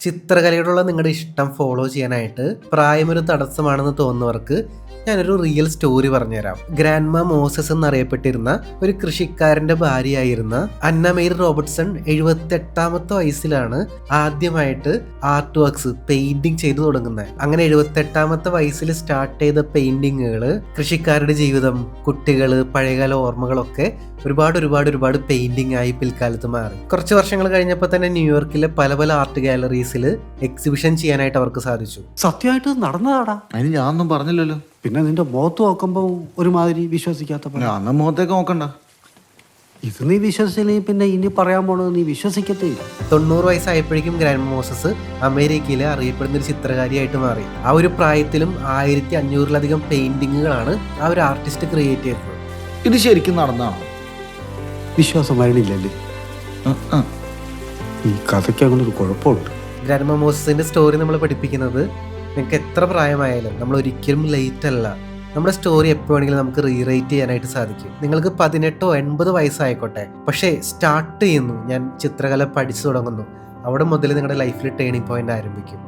ചിത്രകലയോടുള്ള നിങ്ങളുടെ ഇഷ്ടം ഫോളോ ചെയ്യാനായിട്ട് പ്രായമൊരു തടസ്സമാണെന്ന് തോന്നുന്നവർക്ക് ഞാനൊരു റിയൽ സ്റ്റോറി പറഞ്ഞുതരാം. ഗ്രാൻഡ്മ മോസസ് എന്നറിയപ്പെട്ടിരുന്ന ഒരു കൃഷിക്കാരന്റെ ഭാര്യയായിരുന്ന അന്ന മെയ്ർ റോബർട്ട്സൺ എഴുപത്തി എട്ടാമത്തെ വയസ്സിലാണ് ആദ്യമായിട്ട് ആർട്ട് വർക്ക്സ് പെയിന്റിങ് ചെയ്തു തുടങ്ങുന്നത്. അങ്ങനെ എഴുപത്തി എട്ടാമത്തെ വയസ്സിൽ സ്റ്റാർട്ട് ചെയ്ത പെയിന്റിങ്ങുകൾ കൃഷിക്കാരുടെ ജീവിതം കുട്ടികൾ പഴയകാല ഓർമ്മകളൊക്കെ ഒരുപാട് ഒരുപാട് ഒരുപാട് പെയിന്റിംഗ് ആയി പിൽക്കാലത്ത് മാറി. കുറച്ച് വർഷങ്ങൾ കഴിഞ്ഞപ്പോൾ തന്നെ ന്യൂയോർക്കിലെ പല പല ആർട്ട് ഗാലറീസിൽ എക്സിബിഷൻ ചെയ്യാനായിട്ട് അവർക്ക് സാധിച്ചു. സത്യമായിട്ട് നടന്നതാടാ. അതിന് ഞാനൊന്നും പറഞ്ഞില്ലല്ലോ. പിന്നെ നിന്റെ മുഖത്ത് നോക്കുമ്പോ ഒരുമാതിരി വിശ്വസിക്കാത്ത പോലെ. അന്ന് മുഖത്തേക്ക് നോക്കണ്ട? ഇത് നീ വിശ്വസിച്ചില്ലെങ്കിൽ പിന്നെ ഇനി പറയാൻ പോണത് നീ വിശ്വസിക്കത്തില്ല തൊണ്ണൂറ് വയസ്സായപ്പോഴേക്കും ഗ്രാൻഡ് മോസസ് അമേരിക്കയിലെ അറിയപ്പെടുന്ന ഒരു ചിത്രകാരിയായിട്ട് മാറി. ആ ഒരു പ്രായത്തിലും ആയിരത്തി അഞ്ഞൂറിലധികം പെയിന്റിങ്ങുകളാണ് ആ ഒരു ആർട്ടിസ്റ്റ് ക്രിയേറ്റ് ചെയ്തത്. ഇത് ശരിക്കും നടന്നാണ്? വിശ്വാസം വരണില്ലല്ലേ ഈ കഥയ്ക്ക് അങ്ങനെ ഒരു കുഴപ്പമുണ്ട്. ഗ്രാൻഡ് മോസസിന്റെ സ്റ്റോറി നമ്മൾ പഠിപ്പിക്കുന്നത് നിങ്ങൾക്ക് എത്ര പ്രായമായാലും നമ്മൾ ഒരിക്കലും ലേറ്റ് അല്ല. നമ്മുടെ സ്റ്റോറി എപ്പോൾ വേണമെങ്കിലും നമുക്ക് റീറൈറ്റ് ചെയ്യാനായിട്ട് സാധിക്കും. നിങ്ങൾക്ക് പതിനെട്ടോ എൺപത് വയസ്സായിക്കോട്ടെ. പക്ഷേ സ്റ്റാർട്ട് ചെയ്യുന്നു. ഞാൻ ചിത്രകല പഠിച്ചു തുടങ്ങുന്നു. അവിടെ മുതൽ നിങ്ങളുടെ ലൈഫിൽ ടേണിംഗ് പോയിന്റ് ആരംഭിക്കും.